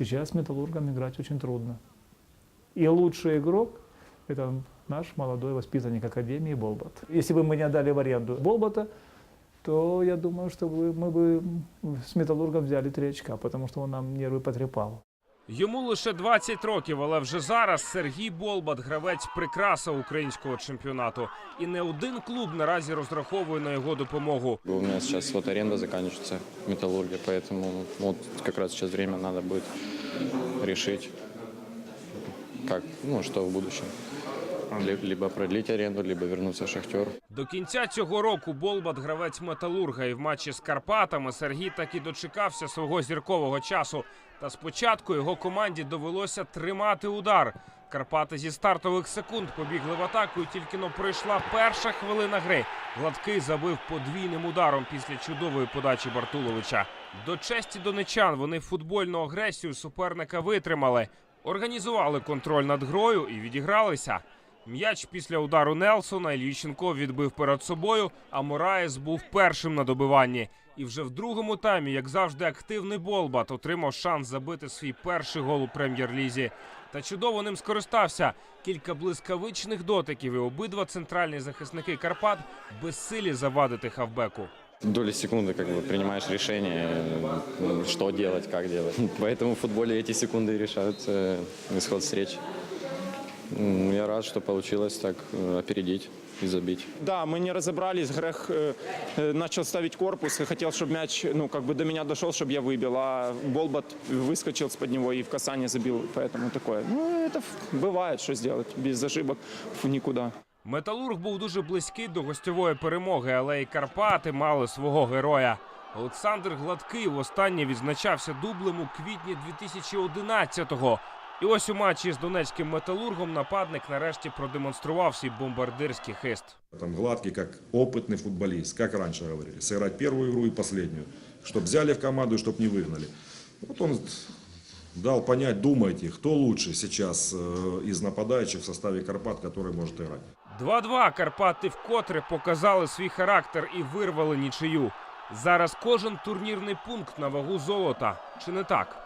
Сейчас с Металлургом играть очень трудно. И лучший игрок – это наш молодой воспитанник Академии Болбат. Если бы мы не отдали в аренду Болбата, то я думаю, что вы- мы бы с Металлургом взяли три очка, потому что он нам нервы потрепал. Йому лише 20 років, але вже зараз Сергій Болбат гравець прикраса українського чемпіонату. І не один клуб наразі розраховує на його допомогу. У мене зараз вот аренда закінчується металургія, тому поэтому якраз зараз время надо будет решить, как, ну, що в будущем. Ли- Либо продлить аренду, либо вернуться в шахтер. До кінця цього року Болбат гравець металурга, і в матчі з Карпатами Сергій таки дочекався свого зіркового часу. Та спочатку його команді довелося тримати удар. Карпати зі стартових секунд побігли в атаку, і тільки но пройшла перша хвилина гри. Гладкий забив подвійним ударом після чудової подачі Бартуловича. До честі донечан вони футбольну агресію суперника витримали, організували контроль над грою і відігралися. М'яч після удару Нелсона Ільченко відбив перед собою, а Мораєс був першим на добиванні. І вже в другому таймі, як завжди, активний Болбат отримав шанс забити свій перший гол у прем'єр-лізі. Та чудово ним скористався. Кілька блискавичних дотиків, і обидва центральні захисники Карпат безсилі завадити хавбеку. Доли секунды как бы принимаешь решение, э, что делать, как делать. Поэтому в футболе эти секунды и решают э, исход встречи. М, Я рад, что получилось так э, опередить и забить. Да, мы не разобрались. Грех э, э, начал ставить корпус и хотел, чтобы мяч, ну, как бы до меня дошел, чтобы я выбил. А Болбат выскочил с-под него и в касание забил. Поэтому такое. Ну, это ф- бывает, что сделать. Без ошибок фу, никуда. Металург був дуже близький до гостьової перемоги, але й Карпати мали свого героя. Олександр Гладкий востаннє відзначався дублем у квітні 2011-го. І ось у матчі з донецьким металургом нападник нарешті продемонстрував свій бомбардирський хист. Там гладкий, как опытный футболист, как раньше говорили, сыграть первую игру и последнюю, чтобы взяли в команду и чтобы не выгнали. Вот он дал понять, думайте, кто лучше сейчас э, из нападающих в составе Карпат, который может играть. 2-2 Карпати вкотре показали свій характер і вирвали нічию. Зараз кожен турнірний пункт на вагу золота. Чи не так?